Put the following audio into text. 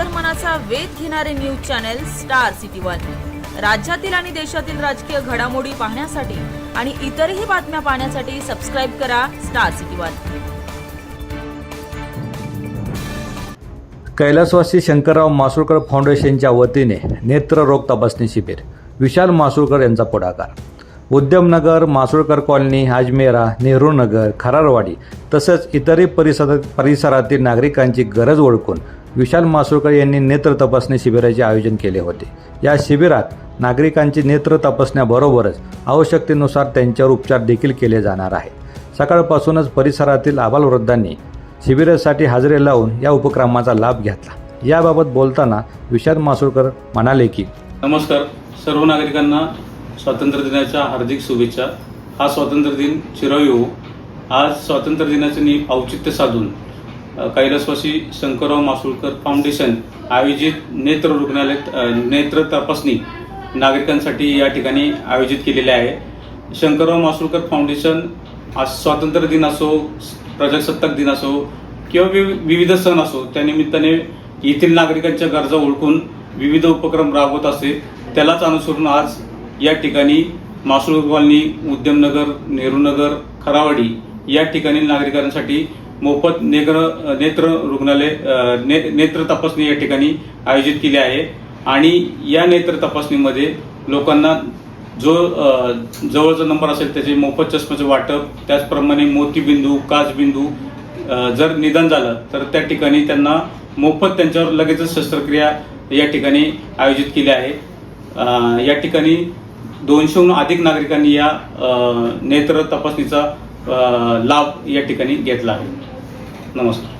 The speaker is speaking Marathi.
अंतर्मनाचा वेध घेणारे news channel star city one. राज्यातील आणि देशातील राजकीय घडामोडी पाहण्यासाठी आणि इतरही बातम्या पाहण्यासाठी सबस्क्राईब करा स्टार सिटी वन. कैलासवासी शंकरराव मासुळकर फाउंडेशनच्या वतीने नेत्ररोग तपासणी शिबिर विशाल मासुळकर यांचा पुढाकार. उद्यमनगर मासुळकर कॉलनी अजमेरा नेहरू नगर खरारवाडी तसंच इतरही परिसरात परिसरातील नागरिकांची गरज ओळखून विशाल मासुळकर यांनी नेत्र तपासणी शिबिराचे आयोजन केले होते. या शिबिरात नागरिकांची नेत्र तपासण्याबरोबरच आवश्यकतेनुसार त्यांच्यावर उपचार देखील केले जाणार आहेत. सकाळपासूनच परिसरातील आबालवृद्धांनी शिबिरासाठी हजेरी लावून या उपक्रमाचा लाभ घेतला. याबाबत बोलताना विशाल मासुळकर म्हणाले की नमस्कार. सर्व नागरिकांना स्वातंत्र्य दिनाच्या हार्दिक शुभेच्छा. हा स्वातंत्र्य दिन चिरावी हो आज स्वातंत्र्य दिनाचे औचित्य साधून कैलासवासी शंकरराव मासुळकर फाउंडेशन आयोजित नेत्र रुग्णालय नेत्र तपासणी नागरिकांसाठी या ठिकाणी आयोजित केलेले आहे. शंकरराव मासुळकर फाउंडेशन आज स्वातंत्र्य दिन असो प्रजासत्ताक दिन असो किंवा विविध सण असो त्या निमित्ताने येथील नागरिकांच्या गरजा ओळखून विविध उपक्रम राबवत असते. त्यालाच अनुसरून आज या ठिकाणी मासुळ कॉलनी उद्यमनगर नेहरूनगर खरावाडी या ठिकाणी नागरिकांसाठी मोफत नेत्र नेत्र रुग्णालय ने, नेत्र तपासणी या ठिकाणी आयोजित केली आहे. आणि या नेत्र तपासणीमध्ये लोकांना जो जवळचा नंबर असेल त्याचे मोफत चष्म्याचे वाटप त्याचप्रमाणे मोतीबिंदू काचबिंदू जर निधन झालं तर त्या ठिकाणी त्यांना मोफत त्यांच्यावर लगेचच शस्त्रक्रिया या ठिकाणी आयोजित केली आहे. या ठिकाणी दोनशेहून अधिक नागरिकांनी या नेत्र तपासणीचा लाभ या ठिकाणी घेतला आहे. नमस्कार.